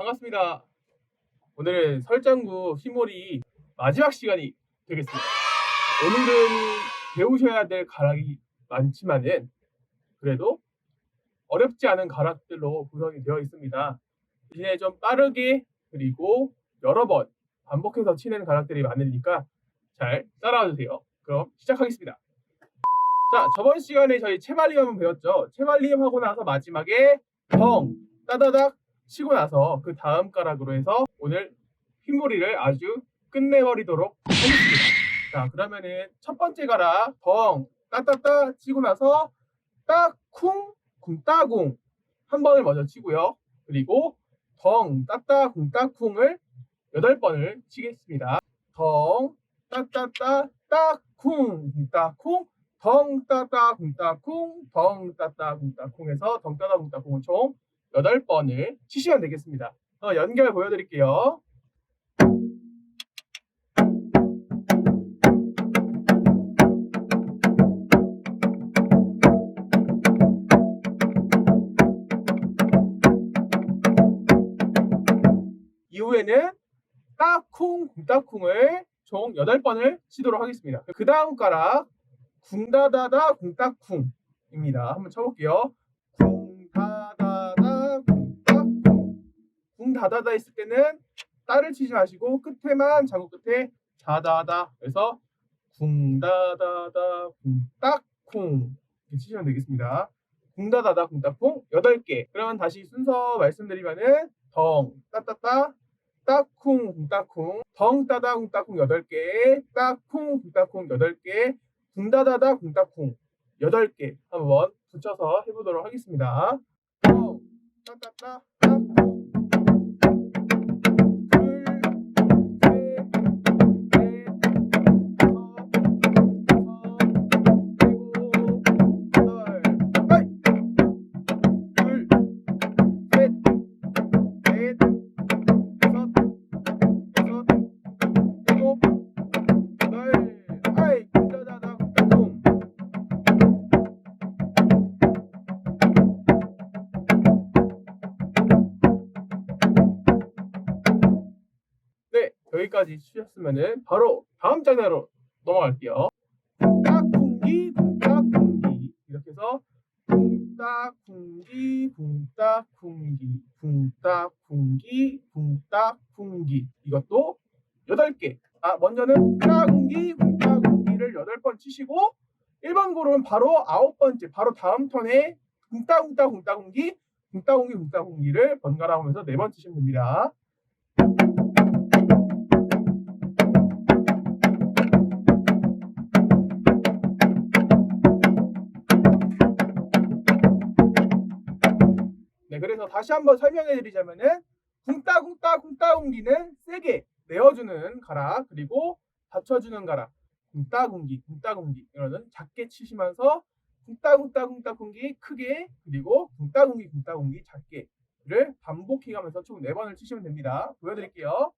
반갑습니다. 오늘은 설장구 휘몰이 마지막 시간이 되겠습니다. 오늘은 배우셔야 될 가락이 많지만은 그래도 어렵지 않은 가락들로 구성이 되어 있습니다. 대신에 좀 빠르게 그리고 여러 번 반복해서 치는 가락들이 많으니까 잘 따라와 주세요. 그럼 시작하겠습니다. 자, 저번 시간에 저희 한번 배웠죠. 채발림 하고 나서 마지막에 덩 따다닥 치고 나서 그 다음 가락으로 해서 오늘 흰머리를 아주 끝내버리도록 하겠습니다. 자, 그러면은 첫 번째 가락 덩 따따따 치고 나서 따쿵 쿵따궁 한 번을 먼저 치고요. 그리고 덩 따따 쿵따쿵을 여덟 번을 치겠습니다. 덩 따따따 따쿵 쿵따쿵 덩 따따 쿵따쿵 덩 따따 쿵따쿵에서 덩 따따 쿵따쿵을 총 8번을 치시면 되겠습니다. 어, 연결 보여드릴게요. 이후에는 따쿵 쿵따쿵을 총 8번을 치도록 하겠습니다. 그 다음 가락 쿵다다다 쿵따쿵입니다. 한번 쳐볼게요. 쿵다다다 있을 때는 따를 치지 마시고 끝에만 장구 끝에 다다다 그래서 쿵다다다 쿵따쿵 이렇게 치시면 되겠습니다. 쿵다다다 쿵따쿵 8개 그러면 다시 순서 말씀드리면은 덩 따따따 따쿵 쿵따쿵 덩 따다 쿵따쿵 8개 따쿵 쿵따쿵 8개 쿵다다다 쿵따쿵 8개 한번 붙여서 해보도록 하겠습니다. 덩 따따따 여기까지 치셨으면은 바로 다음 장르로 넘어갈게요. 쿵따쿵기, 쿵따쿵기 이렇게 해서 쿵따쿵기, 쿵따쿵기, 쿵따쿵기, 쿵따쿵기 이것도 8개. 아, 먼저는 쿵따쿵기, 쿵따쿵기를 8번 치시고 1번 고르면 바로 아홉 번째, 바로 다음 턴에 쿵따쿵따, 쿵따쿵기, 쿵따쿵기, 쿵따쿵기를 번갈아 가면서 4번 치시면 됩니다. 다시 한번 설명해 드리자면은 쿵따쿵따 쿵따쿵기는 세게 내어주는 가락 그리고 받쳐주는 가락 쿵따 쿵기 쿵따 쿵기 이거는 작게 치시면서 쿵따 쿵따 쿵따 쿵기 크게 그리고 쿵따 쿵기 쿵따 쿵기 작게를 반복해 가면서 총 4번을 치시면 됩니다. 보여드릴게요.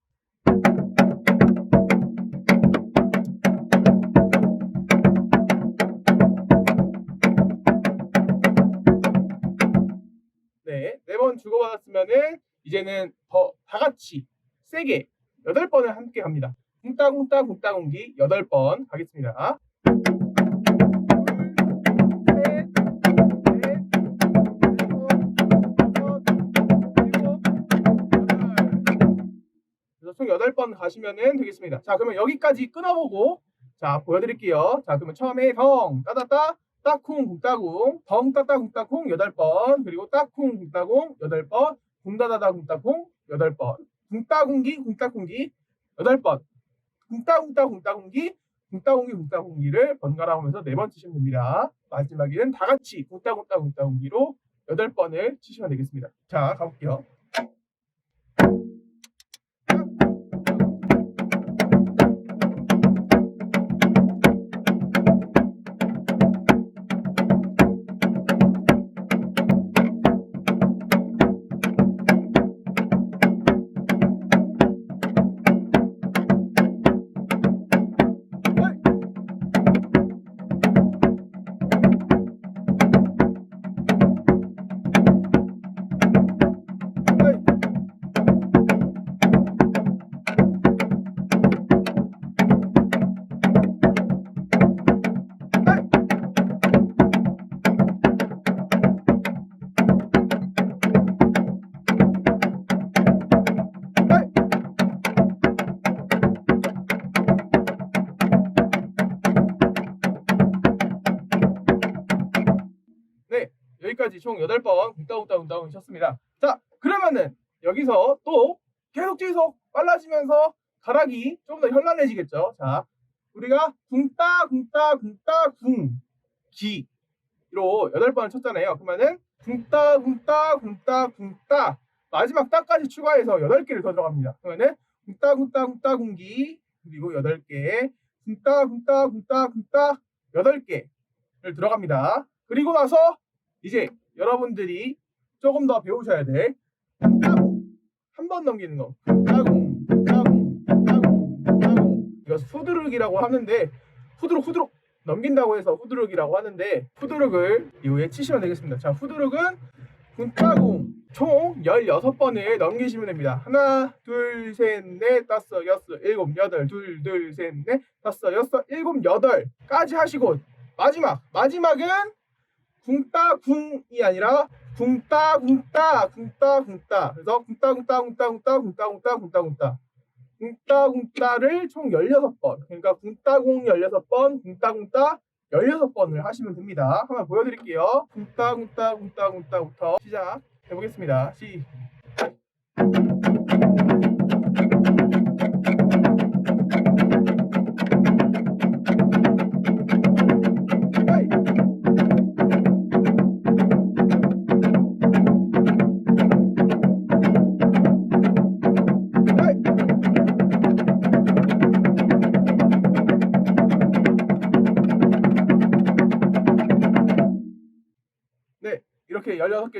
주고받았으면은 이제는 더 다 같이 세게 여덟 번을 함께 합니다. 쿵따쿵따 쿵따쿵기 여덟 번 가겠습니다. 총 여덟 번 가시면은 되겠습니다. 자, 그러면 여기까지 끊어보고 자 보여드릴게요. 자, 그러면 처음에 덩 따다따 따쿵 쿵따궁 덩 따따 쿵따쿵 여덟 번 그리고 따쿵 쿵따궁 여덟 번 쿵다다다 쿵따쿵 여덟 번 쿵따궁기 쿵따쿵기 여덟 번 쿵따쿵따 쿵따쿵기 쿵따궁기 쿵따궁기를 번갈아 가면서 네번 치시면 됩니다. 마지막에는 다 같이 쿵따쿵따 쿵따궁기로 여덟 번을 치시면 되겠습니다. 자 가볼게요. 따까지 총 8번 쿵따쿵따쿵따쿵 쳤습니다. 자, 그러면은 여기서 또 계속 계속 빨라지면서 가락이 좀 더 현란해지겠죠. 자, 우리가 쿵따 쿵따 쿵따 쿵기로 8번을 쳤잖아요. 그러면은 쿵따 쿵따 쿵따 쿵따 마지막 따까지 추가해서 8개를 더 들어갑니다. 그러면은 쿵따 쿵따 쿵따 쿵기 그리고 8개 쿵따 쿵따 쿵따 쿵따 8개를 들어갑니다. 그리고 나서 이제 여러분들이 조금 더 배우셔야 돼. 쿵따궁 한번 넘기는 거. 쿵따궁 쿵따궁 쿵따궁 쿵따궁 이거 후드륵이라고 하는데 후드륵 후드륵 넘긴다고 해서 후드륵이라고 하는데 후드륵을 이후에 치시면 되겠습니다. 자, 후드륵은 쿵따궁 총 16번을 넘기시면 됩니다. 하나, 둘, 셋, 넷, 다섯, 여섯, 일곱, 여덟, 둘, 둘, 셋, 넷, 다섯, 여섯, 일곱, 여덟까지 하시고 마지막 마지막은 쿵따궁이 아니라 쿵따 쿵따 쿵따 쿵따 그래서 쿵따 쿵따 쿵따 쿵따 쿵따 쿵따 쿵따 쿵따 쿵따를 총 16번 그러니까 쿵따궁 16번 쿵따 쿵따 16번을 하시면 됩니다. 한번 보여드릴게요. 쿵따 쿵따 쿵따 쿵따부터 시작 해보겠습니다. 시하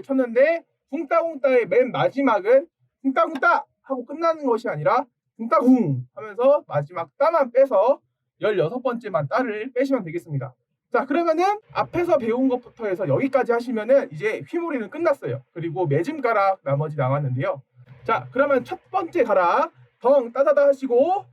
16개 쳤는데 쿵따쿵따의 맨 마지막은 쿵따쿵따 하고 끝나는 것이 아니라 쿵따쿵 하면서 마지막 따만 빼서 16번째만 따를 빼시면 되겠습니다. 자, 그러면은 앞에서 배운 것부터 해서 여기까지 하시면은 이제 휘몰이는 끝났어요. 그리고 매짐 가락 나머지 남았는데요. 자, 그러면 첫 번째 가락 덩 따다다 하시고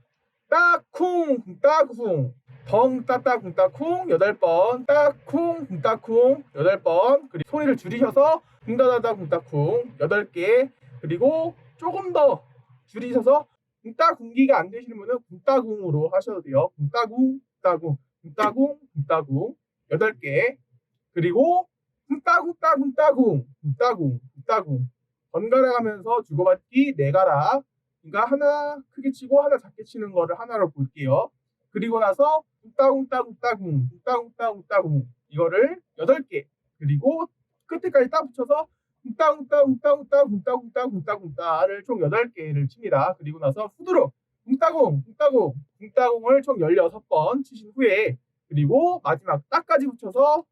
따쿵 따쿵 덩 따따 쿵따쿵 8번 따쿵 쿵따쿵 8번 그리고 소리를 줄이셔서 쿵따다다 쿵따쿵 8개 그리고 조금 더 줄이셔서 쿵따궁기가 안 되시는 분은 쿵따궁으로 하셔도 돼요 쿵따궁 쿵따궁 쿵따궁 쿵따궁 8개 그리고 쿵따궁 따궁 쿵따궁 쿵따궁 번갈아 가면서 주고받기 4가락 그러니까 하나 크게 치고 하나 작게 치는 거를 하나로 볼게요 그리고 나서 쿵따궁따궁따궁 쿵따궁따궁따궁 이거를 8개 그리고 끝에까지 딱 붙여서 쿵따궁따궁따궁따궁따궁따궁따궁따를 총 8개를 칩니다. 그리고 나서 후드로 쿵따궁 쿵따궁 쿵따궁을 총 16번 치신 후에 그리고 마지막 따까지 붙여서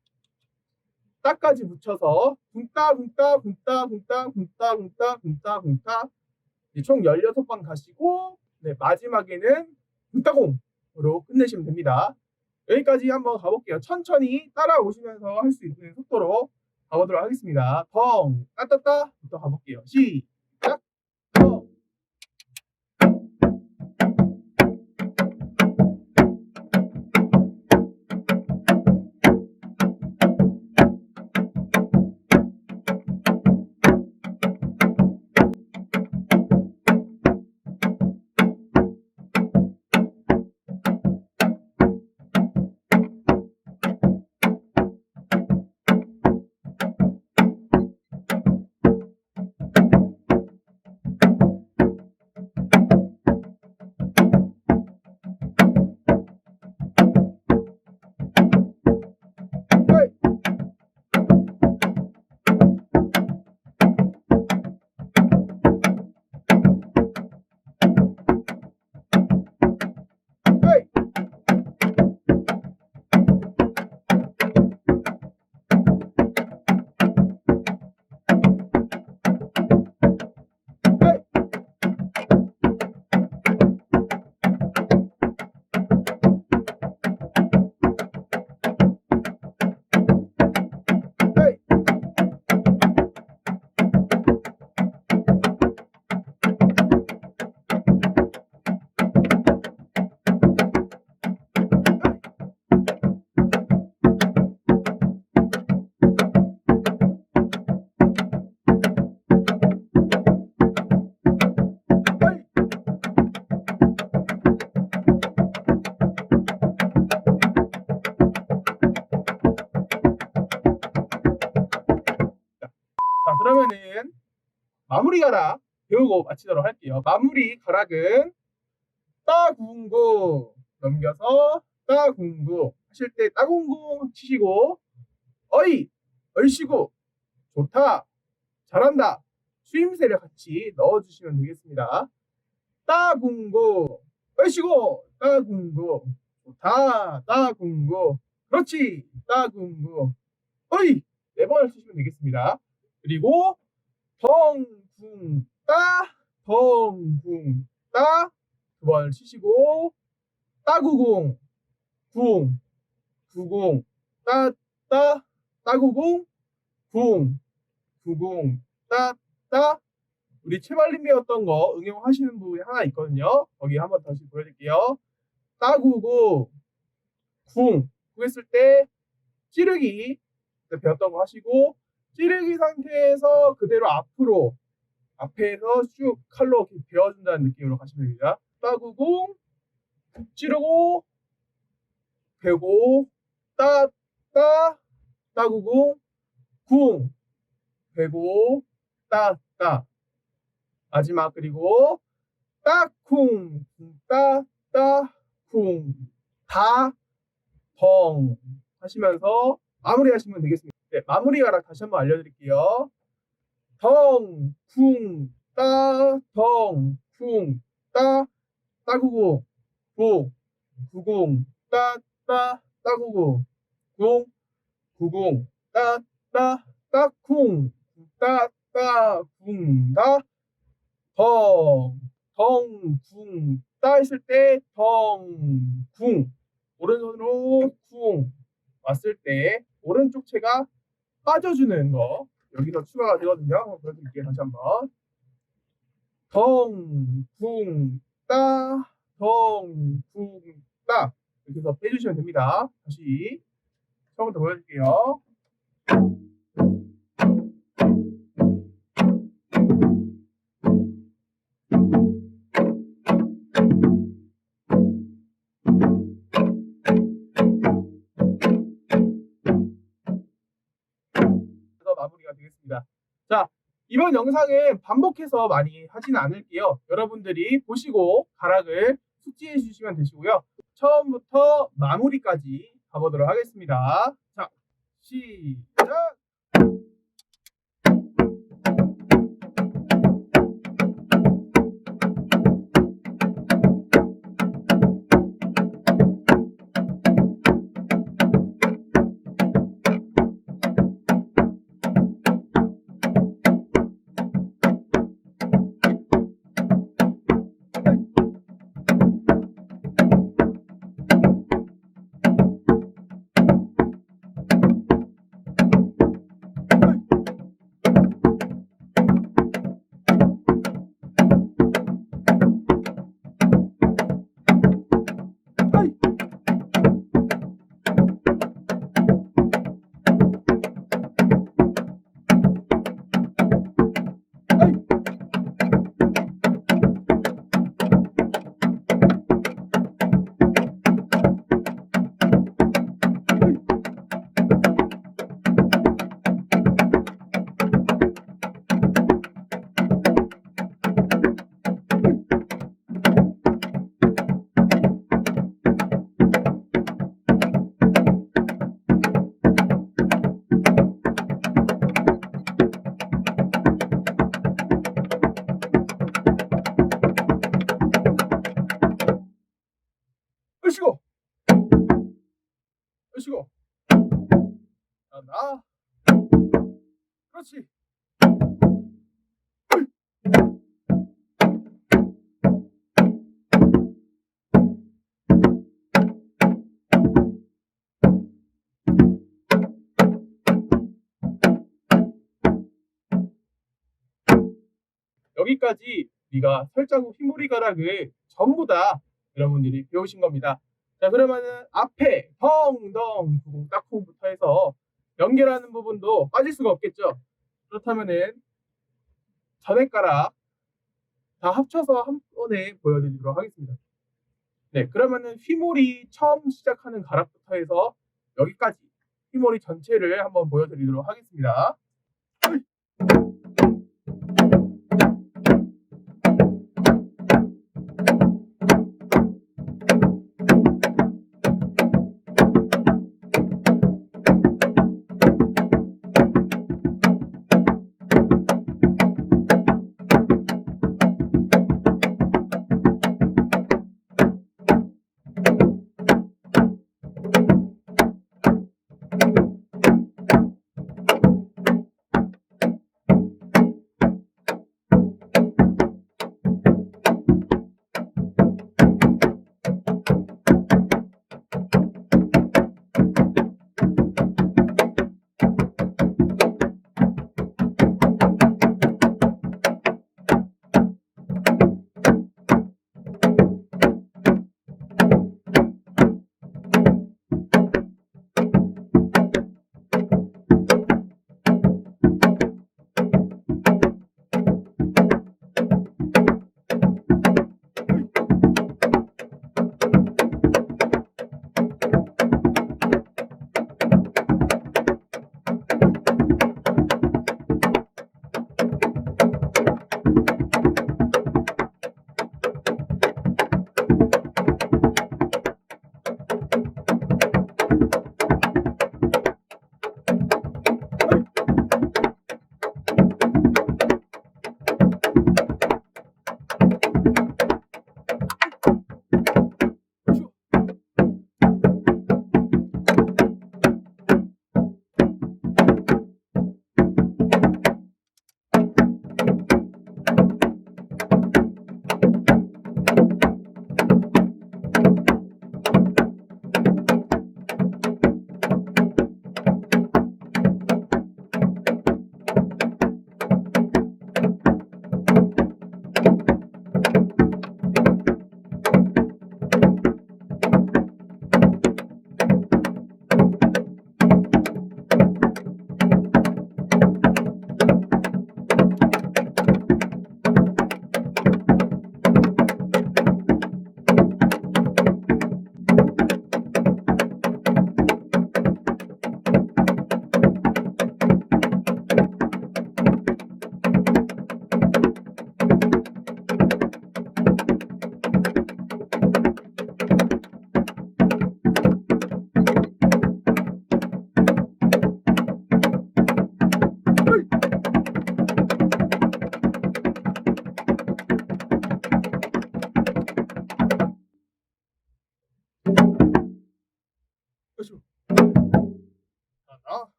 따까지 붙여서 쿵따궁따궁따궁따궁따궁따궁따궁따 총 16번 가시고 네, 마지막에는 쿵따궁 으로 끝내시면 됩니다. 여기까지 한번 가볼게요. 천천히 따라오시면서 할 수 있는 속도로 가보도록 하겠습니다. 덩, 따따따부터 가볼게요. 시작! 마무리 가락 배우고 마치도록 할게요. 마무리 가락은 따궁궁 넘겨서 따궁궁 하실 때 따궁궁 치시고 어이 얼씨구 좋다 잘한다 수임새를 같이 넣어주시면 되겠습니다. 따궁궁 얼씨구 따궁궁 좋다 따궁궁 그렇지 따궁궁 어이 네 번을 쓰시면 되겠습니다. 그리고 덩 궁따 덩궁 따. 두 번을 치시고 따구궁 궁 구궁 따따 따구궁 궁 구궁 따따. 우리 최발림 배웠던 거 응용하시는 부분이 하나 있거든요. 거기 한번 다시 보여드릴게요. 따구궁 궁 구했을 때 찌르기. 배웠던 거 하시고 찌르기 상태에서 그대로 앞으로 앞에서 쭉 칼로 이렇게 베어준다는 느낌으로 가시면 됩니다. 따구궁 찌르고 베고 따따 따구궁 궁 베고 따따 마지막 그리고 따쿵 따따 쿵 다덩 하시면서 마무리 하시면 되겠습니다. 네, 마무리 가락 다시 한번 알려드릴게요. 덩, 쿵, 따, 덩, 쿵, 따, 따구구, 구, 구궁, 따, 따, 따구구, 궁, 구궁, 따, 따, 따쿵, 따, 따, 쿵, 다, 덩, 덩, 궁, 따 했을 때 덩, 궁, 오른손으로 궁, 왔을 때 오른쪽 채가 빠져주는 거 여기서 추가가 되거든요. 한번 보여드릴게요. 다시 한번 덩, 붕, 따, 덩, 붕, 따 이렇게 해서 빼주시면 됩니다. 다시 처음부터 보여드릴게요. 이번 영상은 반복해서 많이 하지는 않을게요. 여러분들이 보시고 가락을 숙지해 주시면 되시고요. 처음부터 마무리까지 가보도록 하겠습니다. 자, 시작! 여기까지 우리가 설자국 휘몰이 가락을 전부 다 여러분들이 배우신 겁니다. 자 그러면은 앞에 덩덩 구공 딱콩부터 해서 연결하는 부분도 빠질 수가 없겠죠. 그렇다면은 전액 가락 다 합쳐서 한 번에 보여드리도록 하겠습니다. 네 그러면은 휘몰이 처음 시작하는 가락부터 해서 여기까지 휘몰이 전체를 한번 보여드리도록 하겠습니다.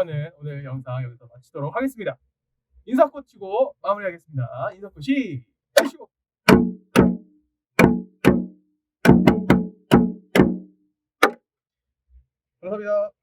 그러면은 오늘 영상 여기서 마치도록 하겠습니다. 인사꽃 치고 마무리하겠습니다. 인사꽃 시시고 감사합니다.